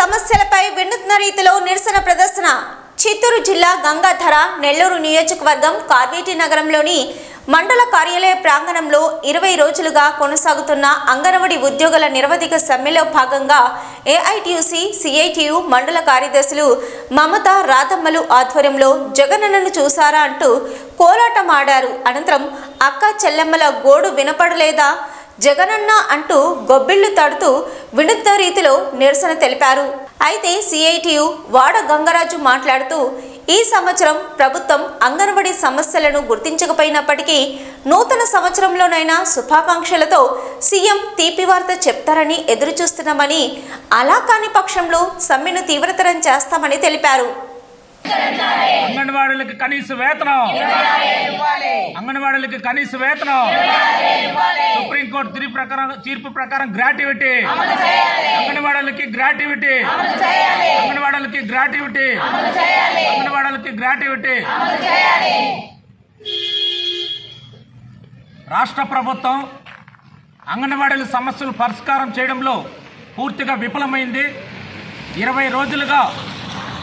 సమస్యలపై వినూత్న రీతిలో నిరసన ప్రదర్శన. చిత్తూరు జిల్లా గంగాధర నెల్లూరు నియోజకవర్గం కార్వేటి నగరంలోని మండల కార్యాలయ ప్రాంగణంలో ఇరవై రోజులుగా కొనసాగుతున్న అంగన్వాడీ ఉద్యోగుల నిరవధిక సమ్మెలో భాగంగా ఏఐటియుసీ సిఐటియు మండల కార్యదర్శులు మమత రాధమ్మలు ఆధ్వర్యంలో జగనన్నను చూశారా అంటూ కోలాటమాడారు. అనంతరం అక్క చెల్లెమ్మల గోడు వినపడలేదా? జగనన్న అంటూ గొబ్బిళ్ళు తడుతూ వినూత్న రీతిలో నిరసన తెలిపారు. అయితే సిఐటియు వాడ గంగరాజు మాట్లాడుతూ ఈ సంవత్సరం ప్రభుత్వం అంగన్వాడీ సమస్యలను గుర్తించకపోయినప్పటికీ నూతన సంవత్సరంలోనైనా శుభాకాంక్షలతో సీఎం తీపి వార్త చెప్తారని ఎదురుచూస్తున్నామని అలా కాని పక్షంలో సమ్మెను తీవ్రతరం చేస్తామని తెలిపారు. అంగన్వాడీలకు కనీస వేతనం. అంగన్వాడీలకు కనీస వేతనం. సుప్రీంకోర్టు తీర్పు ప్రకారం తీర్పు ప్రకారం గ్రాట్యుటీ. అంగన్వాడీలకి గ్రాట్యుటీ. అంగన్వాడీలకి గ్రాట్యుటీ. అంగన్వాడీలకి గ్రాట్యుటీ. రాష్ట్ర ప్రభుత్వం అంగన్వాడీల సమస్యలు పరిష్కారం చేయడంలో పూర్తిగా విఫలమైంది. ఇరవై రోజులుగా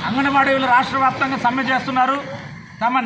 అంగన్వాడీలు రాష్ట్ర వ్యాప్తంగా సమ్మె చేస్తున్నారు. తమ